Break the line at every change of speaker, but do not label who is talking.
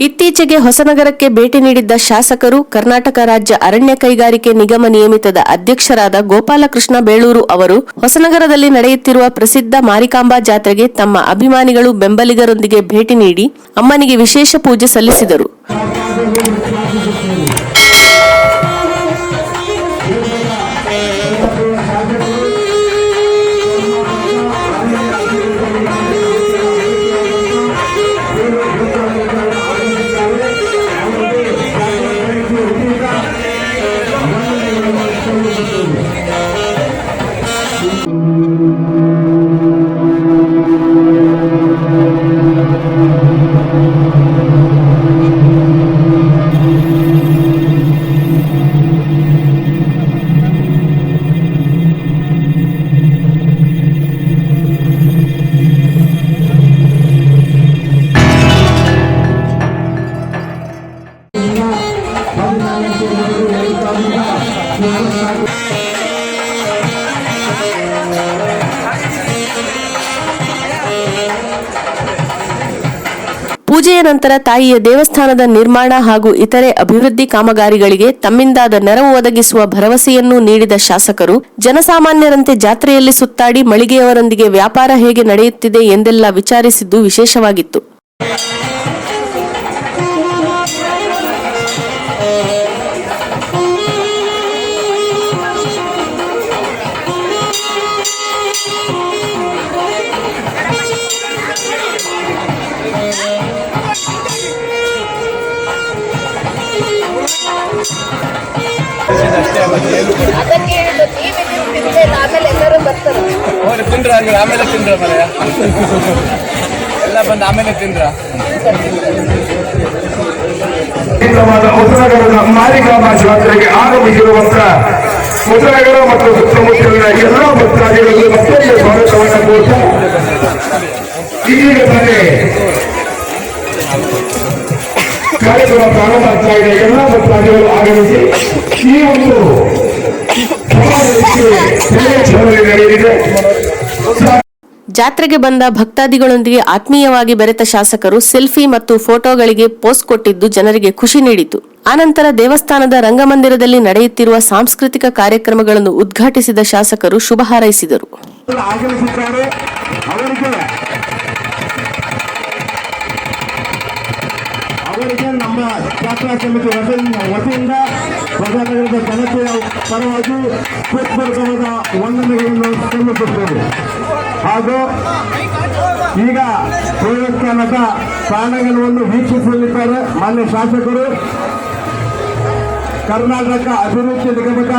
ಇತ್ತೀಚೆಗೆ ಹೊಸನಗರಕ್ಕೆ ಭೇಟಿ ನೀಡಿದ್ದ ಶಾಸಕರು ಕರ್ನಾಟಕ ರಾಜ್ಯ ಅರಣ್ಯ ಕೈಗಾರಿಕೆ ನಿಗಮ ನಿಯಮಿತದ ಅಧ್ಯಕ್ಷರಾದ ಗೋಪಾಲಕೃಷ್ಣ ಬೇಳೂರು ಅವರು, ಹೊಸನಗರದಲ್ಲಿ ನಡೆಯುತ್ತಿರುವ ಪ್ರಸಿದ್ಧ ಮಾರಿಕಾಂಬಾ ಜಾತ್ರೆಗೆ ತಮ್ಮ ಅಭಿಮಾನಿಗಳು ಬೆಂಬಲಿಗರೊಂದಿಗೆ ಭೇಟಿ ನೀಡಿ ಅಮ್ಮನಿಗೆ ವಿಶೇಷ ಪೂಜೆ ಸಲ್ಲಿಸಿದರು. ಪೂಜೆಯ ನಂತರ ತಾಯಿಯ ದೇವಸ್ಥಾನದ ನಿರ್ಮಾಣ ಹಾಗೂ ಇತರೆ ಅಭಿವೃದ್ಧಿ ಕಾಮಗಾರಿಗಳಿಗೆ ತಮ್ಮಿಂದಾದ ನೆರವು ಒದಗಿಸುವ ಭರವಸೆಯನ್ನೂ ನೀಡಿದ ಶಾಸಕರು, ಜನಸಾಮಾನ್ಯರಂತೆ ಜಾತ್ರೆಯಲ್ಲಿ ಸುತ್ತಾಡಿ ಮಳಿಗೆಯವರೊಂದಿಗೆ ವ್ಯಾಪಾರ ಹೇಗೆ ನಡೆಯುತ್ತಿದೆ ಎಂದೆಲ್ಲ ವಿಚಾರಿಸಿದ್ದು ವಿಶೇಷವಾಗಿತ್ತು.
ಅದಕ್ಕೆ ನೀವು ಆಮೇಲೆ ಎಲ್ಲರೂ ಬರ್ತಾರೆ
ಅವ್ರು ತಿಂದ್ರ ಹಂಗಾರೆ ಆಮೇಲೆ ತಿಂದ್ರ ಮನೆಯ ಎಲ್ಲ ಬಂದ ಆಮೇಲೆ ತಿಂದ್ರ
ಕೇಂದ್ರವಾದ ಉತ್ತರಗಡದ ಮಾರಿಕಾಂಬಾ ಜಾತ್ರೆಗೆ ಆಗಮಿಸಿರುವಂತಹ ಉತ್ತರಗಡ ಮತ್ತು ಸುತ್ತಮುತ್ತಲಿನ ಎಲ್ಲಾ ಭಕ್ತಾದಿಗಳಿಗೆ ಮತ್ತೊಂದು ಸ್ವಾಗತವನ್ನು ಕೋರ್ತಾ ಇದೀಗ ತಾನೇ ಕಾರ್ಯಕ್ರಮ ಪ್ರಾರಂಭ ಆಗ್ತಾ ಇದೆ. ಎಲ್ಲ ಭಕ್ತಾದಿಗಳು ಆಗಮಿಸಿ ಈ ಒಂದು
ಜಾತ್ರೆಗೆ ಬಂದ ಭಕ್ತಾದಿಗಳೊಂದಿಗೆ ಆತ್ಮೀಯವಾಗಿ ಬೆರೆತ ಶಾಸಕರು ಸೆಲ್ಫಿ ಮತ್ತು ಫೋಟೋಗಳಿಗೆ ಪೋಸ್ಟ್ ಕೊಟ್ಟಿದ್ದು ಜನರಿಗೆ ಖುಷಿ ನೀಡಿತು. ಆನಂತರ ದೇವಸ್ಥಾನದ ರಂಗಮಂದಿರದಲ್ಲಿ ನಡೆಯುತ್ತಿರುವ ಸಾಂಸ್ಕೃತಿಕ ಕಾರ್ಯಕ್ರಮಗಳನ್ನು ಉದ್ಘಾಟಿಸಿದ ಶಾಸಕರು ಶುಭ ಹಾರೈಸಿದರು.
ಅವರಿಗೆ ನಮ್ಮ ಜಾತ್ರಾ ಸಮಿತಿ ವತಿಯಿಂದ ಹೊಸನಗರದ ಜನತೆಯ ಪರವಾಗಿ ಹೃತ್ಪೂರ್ವಕವಾದ ವಂದನೆಗಳನ್ನು ಸಲ್ಲಿಸುತ್ತೇವೆ. ಹಾಗೂ ಈಗ ದೇವಸ್ಥಾನದ ಪ್ರಾಣಗಳನ್ನು ವೀಕ್ಷಿಸಲಿದ್ದಾರೆ. ಮಾನ್ಯ ಶಾಸಕರು, ಕರ್ನಾಟಕ ಅಭಿವೃದ್ಧಿ ನಿಗಮದ